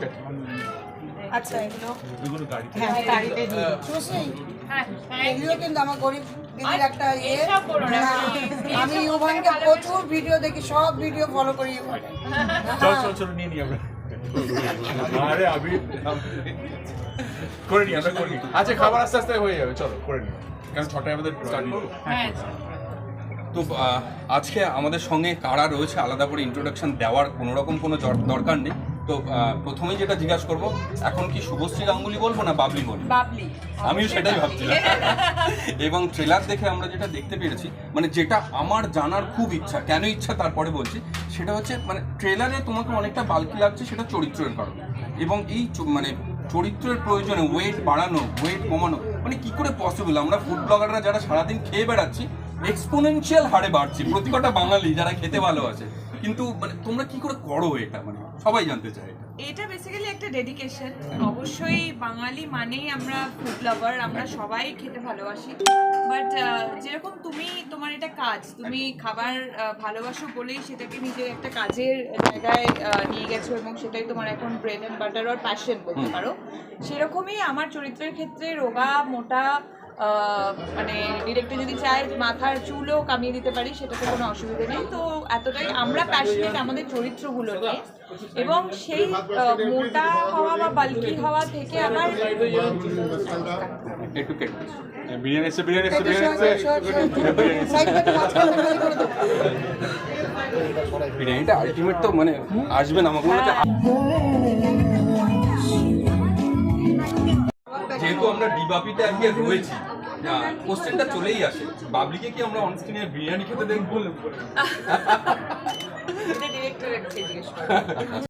ঠিক আছে। আচ্ছা এগুলো। এগুলো গাড়িতে। হ্যাঁ গাড়িতে দিয়ে এগুলো কিন্তু আমার গরিব দিদির একটা ইয়ে। আমি ইউভানকে প্রচুর ভিডিও দেখি সব ভিডিও ফলো করি চল চল চল নিয়ে নিই আমরা। আরে আমি করে নিই আমরা করে নিই। আচ্ছা খাবার আস্তে আস্তে হয়ে যাবে চলো করে কারণ ছটায় আমাদের স্টার্ট করব হ্যাঁ তো আজকে আমাদের সঙ্গে কারা রয়েছে আলাদা করে ইন্ট্রোডাকশন দেওয়ার কোনো রকম কোনো দরকার নেই। তো প্রথমেই যেটা জিজ্ঞাসা করব এখন কি শুভশ্রী গাঙ্গুলি বলব না বাবলি বলব? বাবলি। আমিও সেটাই ভাবছিলাম। এবং ট্রেলার দেখে আমরা যেটা দেখতে পেরেছি মানে যেটা আমার জানার খুব ইচ্ছা কেন ইচ্ছা তারপরে বলছি সেটা হচ্ছে মানে ট্রেলারে তোমাকে অনেকটা বালকি লাগছে সেটা চরিত্রের কারণে। এবং এই মানে চরিত্রের প্রয়োজনে ওয়েট বাড়ানো ওয়েট কমানো মানে কি করে পসিবল আমরা ফুড ব্লগাররা যারা সারাদিন খেয়ে বেড়াচ্ছি এক্সপোনেনশিয়াল হারে বাড়ছি। প্রতি কটা বাঙালি যারা খেতে ভালোবাসে। কিন্তু মানে তোমরা কি করে করো এটা মানে? সবাই জানতে চায় এটা। এটা বেসিক্যালি একটা ডেডিকেশন অবশ্যই বাঙালি মানেই আমরা ফুড লাভার আমরা সবাই খেতে ভালোবাসি। বাট যেরকম তুমি তোমার এটা কাজ তুমি খাবার ভালোবাসো বলেই সেটাকে নিজের একটা কাজের জায়গায় নিয়ে গেছো এবং সেটাই তোমার এখন ব্রেড অ্যান্ড বাটার আর প্যাশন বলতে পারো। সেরকমই আমার চরিত্রের ক্ষেত্রে রোগা মোটা মানে ডিরেক্টর যদি চায় মাথার চুলও কামিয়ে দিতে পারি সেটাতে কোনো অসুবিধা নেই। তো এতটাই আমরা প্যাশনেট আমাদের চরিত্রগুলো নিয়ে। এবং সেই মোটা হওয়া বা বাল্কি হওয়া থেকে আমার বিরিয়ানি বিরিয়ানি। বিরিয়ানিটা আলটিমেট তো মানে আসবে না আমাকে মনে হচ্ছে যেহেতু আমরা ডিবাপিতে আর কি রয়েছি কোশ্চেনটা চলেই আসে। বাবলিকে কি আমরা অনস্ক্রিনে বিরিয়ানি খেতে দেখব